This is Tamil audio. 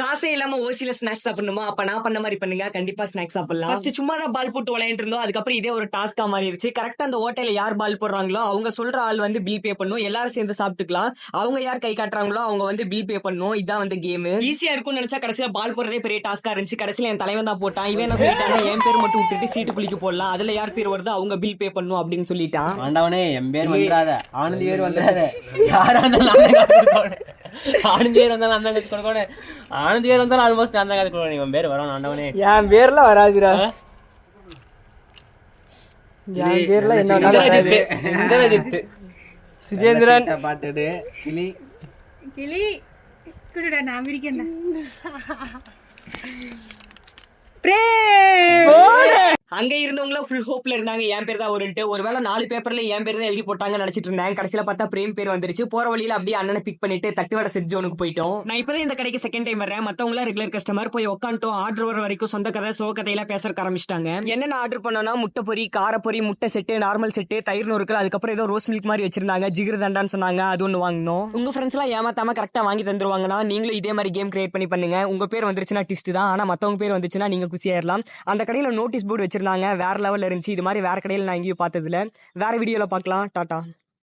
காசே இல்லாம ஓசில ஸ்நாக்ஸ் சாப்பிடணுமா? அப்ப நான் பண்ண மாதிரி பண்ணுங்க. கண்டிப்பா ஸ்நாக்ஸ் சாப்பிடலாம். ஃபர்ஸ்ட் சும்மா தான் பால் போட்டு விளையாண்டு இருந்தோம். அதுக்கப்புறம் இதே ஒரு டாஸ்கா மாறிடுச்சு கரெக்டா அந்த ஹோட்டல்ல யார் பால் போடுறாங்களோ அவங்க சொல்ற ஆள் வந்து பில் பே பண்ணும். எல்லாரும் சேர்ந்து சாப்பிட்டுக்கலாம். அவங்க யார் கை காட்டுறாங்களோ அவங்க வந்து பில் பே பண்ணணும் இதான் வந்து கேம் ஈஸியா இருக்கும்னு நினைச்சா கடைசியில பால் போடுறதே பெரிய டாஸ்கா இருந்துச்சு. கடைசியில என் தலைவன் தான் போட்டான். இவன் என்ன சொல்லிட்டாங்க என் பேர் மட்டும் விட்டுட்டு சீட்டு குளிக்க போடலாம். அதுல யார் பேர் வருதோ அவங்க பில் பே பண்ணும் அப்படின்னு சொல்லிட்டான். ஆண்டவனே என் பேர் வந்துடாத. ஆனந்தி பேர் வந்துடாத. யாரா ஆனந்தி பேர் வந்தாலும் தான் காசு கொடுக்கணும். ஆனந்தி பேர் வந்தாலும் ஆல்மோஸ்ட் தான் காசு கொடுக்கணும். இவன் பேர் வரும் ஆண்டவனே. என் பேர்ல வராதுடா. என் பேர்ல என்ன சுஜேந்திரன். பார்த்துட்டு கிளி. கிளி. குடுடா நான் பிரிக்கிறேன் அங்கே இருந்தவங்களும் ஃபுல் ஹோப்பில் இருந்தாங்க. என் பேர் தான் வரும்ட்டு ஒருவேளை நாலு பேப்பரில் என் பேர் தான் எழுதி போட்டாங்க நினச்சிட்டு இருந்தேன். கடைசியில் பார்த்தா பிரேம் பேர் வந்துருச்சு. போகிற வழியில் அப்படியே அண்ணனை பிக் பண்ணிட்டு தட்டுவடை செட் ஜோனுக்கு போயிட்டோம். நான் இப்பதான் இந்த கடைக்கு செகண்ட் டைம் வரேன் மற்றவங்களாம் ரெகுலர் கஸ்டமர் போய் உட்காந்துட்டோம் ஆர்டர் வர வரைக்கும் சொந்த கதை சோ கதையெல்லாம் பேச ஆரம்பிச்சிட்டாங்க. என்னென்ன ஆர்டர் பண்ணோம்னா முட்டை பொரி காரப்பொரி முட்டை செட்டு நார்மல் செட்டு தயிர் நொறுக்கல் அதுக்கப்புறம் ஏதோ ரோஸ் மில்க் மாதிரி வச்சிருந்தாங்க. ஜிகிர் தண்டான்னு சொன்னாங்க. அது ஒன்று வாங்கணும் உங்கள் ஃப்ரெண்ட்ஸ்லாம் ஏமாத்தாம வாங்கி தந்துருவாங்கன்னா நீங்களும் இதே மாதிரி கேம் கிரியேட் பண்ணி பண்ணுங்க. உங்கள் பேர் வந்துருச்சுன்னா டிஸ்ட் தான். ஆனால் மற்றவங்க பேர் வந்துச்சுன்னா நீங்கள் குசியாயிரலாம் அந்த கடையில் நோட்டீஸ் போர்டு வச்சிருந்தாங்க. வேற லெவல்ல இருந்துச்சு. இது மாதிரி வேற கடையில் நான் எங்கேயும் பார்த்ததில்ல. வேற வீடியோவில் பார்க்கலாம். டாடா